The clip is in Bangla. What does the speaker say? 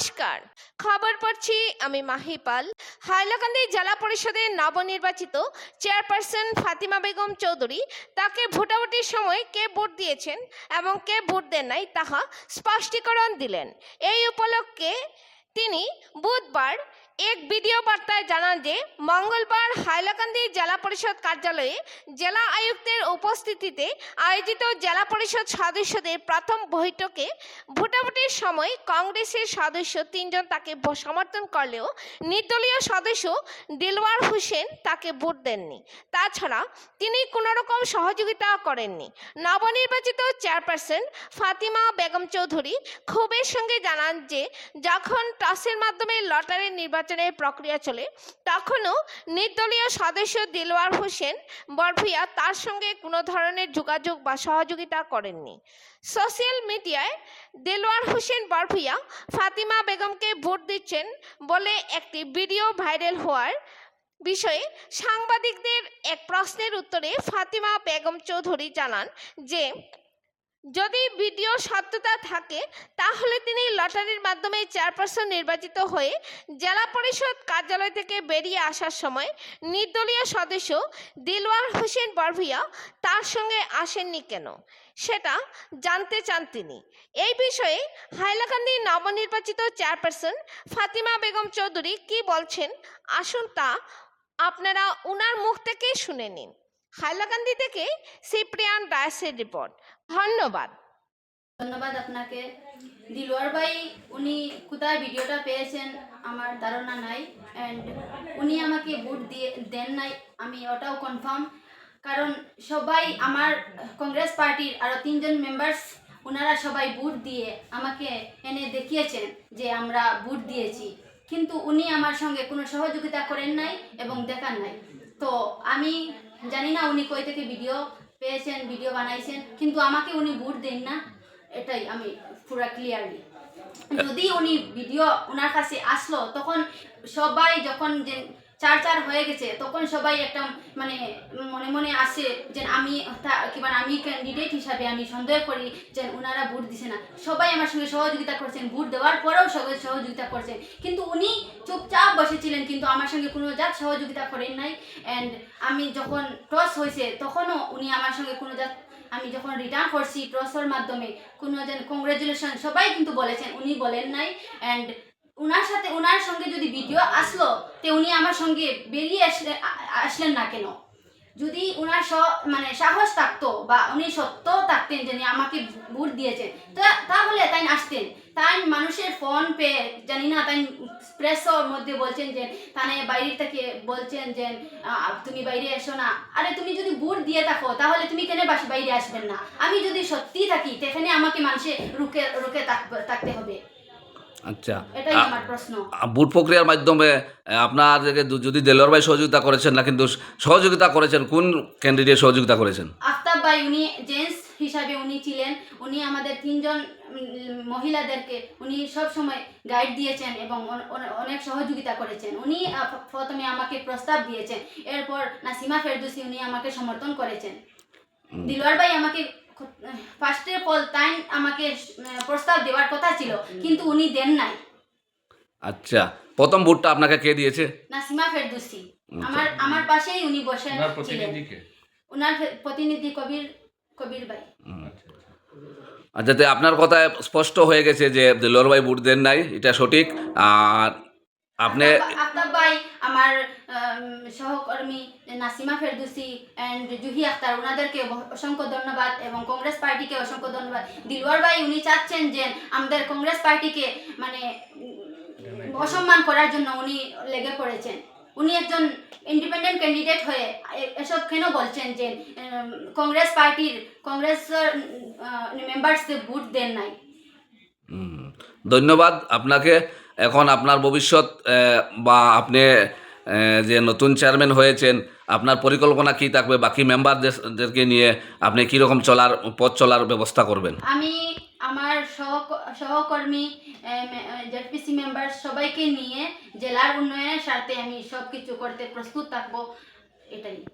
নমস্কার। খবর পড়ছি আমি মাহি পাল হাইলাকান্দি জেলা পরিষদের নবনির্বাচিত চেয়ারপারসন ফাতিমা বেগম চৌধুরী তাকে ভোটাভুটির সময় কে ভোট দিয়েছেন এবং কে ভোট দেন নাই তাহা স্পষ্টীকরণ দিলেন। এই উপলক্ষে তিনি বুধবার এক ভিডিও বার্তায় জানান যে, মঙ্গলবার হাইলাকান্দি জেলা পরিষদ কার্যালয়ে জেলা আয়ুক্তের উপস্থিতিতে আয়োজিত জেলা পরিষদ সদস্যদের প্রথম বৈঠকে ভোটাভুটির সময় কংগ্রেসের সদস্য তিনজন তাকে সমর্থন করলেও নির্দলীয় সদস্য দিলওয়ার হোসেন তাকে ভোট দেননি। তাছাড়া তিনি কোনোরকম সহযোগিতা করেননি। নবনির্বাচিত চেয়ারপারসন ফাতিমা বেগম চৌধুরী ক্ষোভের সঙ্গে জানান যে, যখন টসের মাধ্যমে লটারির নির্বাচনের প্রক্রিয়া চলে, তখনও নির্দলীয় সদস্য দিলওয়ার হোসেন বরভুইয়া তার সঙ্গে কোনো ধরনের যোগাযোগ বা সহযোগিতা করেননি। সোশ্যাল মিডিয়ায় দেলোয়ার হোসেন বরভুইয়া ফাতিমা বেগমকে ভোট দিচ্ছেন বলে একটি ভিডিও ভাইরাল হওয়ার বিষয়ে সাংবাদিকদের এক প্রশ্নের উত্তরে ফাতিমা বেগম চৌধুরী জানান যে যদি ভিডিও সত্যতা থাকে, তাহলে তিনি লটারির মাধ্যমে চেয়ারপারসন নির্বাচিত হয়ে জেলা পরিষদ কার্যালয় থেকে বেরিয়ে আসার সময় নির্দলীয় সদস্য দিলওয়ার হোসেন বরভিয়া তার সঙ্গে আসেননি কেন? সেটা জানতে চান তিনি। এই বিষয়ে হাইলাকান্দি নবনির্বাচিত চেয়ারপারসন ফাতিমা বেগম চৌধুরী কি বলছেন? আসুন তা আপনারা উনার মুখ থেকেই শুনে নিন। হাইলাকান্দি থেকে সিপ্রিয়ান ডায়াসের রিপোর্ট। ধন্যবাদ। ধন্যবাদ আপনাকে। দিলওয়ার ভাই, উনি কোথায় ভিডিওটা পেয়েছেন আমার ধারণা নাই। অ্যান্ড উনি আমাকে ভোট দিয়ে, দেন নাই, আমি ওটাও কনফার্ম কারণ সবাই আমার কংগ্রেস পার্টির আরও তিনজন মেম্বার্স ওনারা সবাই ভোট দিয়ে আমাকে এনে দেখিয়েছেন যে আমরা ভোট দিয়েছি। কিন্তু উনি আমার সঙ্গে কোনো সহযোগিতা করেন নাই এবং দেখান নাই। তো আমি জানি না উনি কই থেকে ভিডিও পেয়েছেন ভিডিও বানাইছেন, কিন্তু আমাকে উনি ভোট দেন না। এটাই আমি পুরা ক্লিয়ারলি যদি উনি ভিডিও ওনার কাছে আসলো, তখন সবাই যখন যে চার চার হয়ে গেছে, তখন সবাই একটা মানে মনে মনে আসে যে আমি কিংবা আমি ক্যান্ডিডেট হিসাবে আমি সন্দেহ করি যে ওনারা ভোট দিছে না। সবাই আমার সঙ্গে সহযোগিতা করছেন, ভোট দেওয়ার পরেও সবাই সহযোগিতা করছেন। কিন্তু উনি চুপচাপ বসেছিলেন, কিন্তু আমার সঙ্গে কোনো জাত সহযোগিতা করেন নাই। অ্যান্ড আমি যখন টস হয়েছে তখনও উনি আমার সঙ্গে কোনো জাত, আমি যখন রিটার্ন করছি টসের মাধ্যমে, কোনো যেন কংগ্রেচুলেশন সবাই কিন্তু বলেছেন, উনি বলেন নাই। অ্যান্ড উনার সাথে, উনার সঙ্গে যদি ভিডিও আসলো, তে উনি আমার সঙ্গে বেরিয়ে আসলে, আসলেন না কেন? যদি উনার স মানে সাহস থাকতো বা উনি সত্য থাকতেন যে আমাকে ভোট দিয়েছেন, তা- তাহলে তাই আসতেন। তাই মানুষের ফোন পে, জানি না, তাই প্রেসর মধ্যে বলছেন যে, তানে বাইরে থেকে বলছেন যে তুমি বাইরে এসো না। আরে তুমি যদি ভোট দিয়ে থাকো, তাহলে তুমি কেন বাস, বাইরে আসবেন না? আমি যদি সত্যি থাকি সেখানে আমাকে মানুষে রুকে রুকে থাক- থাকতে হবে। আচ্ছা। বুট প্রক্রিয়ার মাধ্যমে আ, আপনাদেরকে দু- যদি দেলোয়ার ভাই সহযোগিতা করেছেন না কিন্তু সহযোগিতা করেছেন কোন ক্যান্ডিডেট সহযোগিতা করেছেন? আফতাব ভাই উনি জেন্টস হিসাবে উনি ছিলেন। উনি আমাদের তিনজন মহিলাদেরকে উনি সব সময় গাইড দিয়েছেন এবং অন- অন- অনেক সহযোগিতা করেছেন। উনি প্রথমে আমাকে প্রস্তাব দিয়েছেন। এরপর নাসিমা ফেরদুসি উনি আমাকে সমর্থন করেছেন। দিলওয়ার ভাই আমাকে ফার্স্টে তাই আমাকে প্রস্তাব দেওয়ার কথা ছিল কিন্তু উনি দেন নাই। আচ্ছা প্রথম বুটটা আপনাকে কে দিয়েছে? নাসিমা ফেরদুসি। আমার আমার পাশেই উনি বসে ওনার ছিলেন। ওনার প্রতিনিধি কবির কবির ভাই। আচ্ছা তো আপনার কথায় স্পষ্ট হয়ে গেছে যে দেলোয়ার ভাই বুট দেন নাই এটা সঠিক। আর আপনি আফতাব আমার সহকর্মী নাসিমা ফেরদুসি অ্যান্ড জুহি আখতার ওনাদেরকে অসংখ্য ধন্যবাদ এবং কংগ্রেস পার্টিকে অসংখ্য ধন্যবাদ। দিলওয়ার ভাই উনি চাচ্ছেন যে আমাদের কংগ্রেস পার্টিকে মানে অসম্মান করার জন্য উনি লেগে পড়েছেন। উনি একজন ইন্ডিপেন্ডেন্ট ক্যান্ডিডেট হয়ে এসব কেন বলছেন যে কংগ্রেস পার্টির কংগ্রেসের মেম্বার্সকে ভোট দেন নাই? ধন্যবাদ আপনাকে। এখন আপনার ভবিষ্যৎ বা আপনি যে নতুন চেয়ারম্যান হয়েছেন, আপনার পরিকল্পনা কি থাকবে? বাকি মেম্বারদেরকে নিয়ে আপনি কীরকম চলার, পথ চলার ব্যবস্থা করবেন? আমি আমার সহক- সহকর্মী জেডপিসি মেম্বার সবাইকে নিয়ে জেলার উন্নয়নের স্বার্থে আমি সব কিছু করতে প্রস্তুত থাকব, এটাই।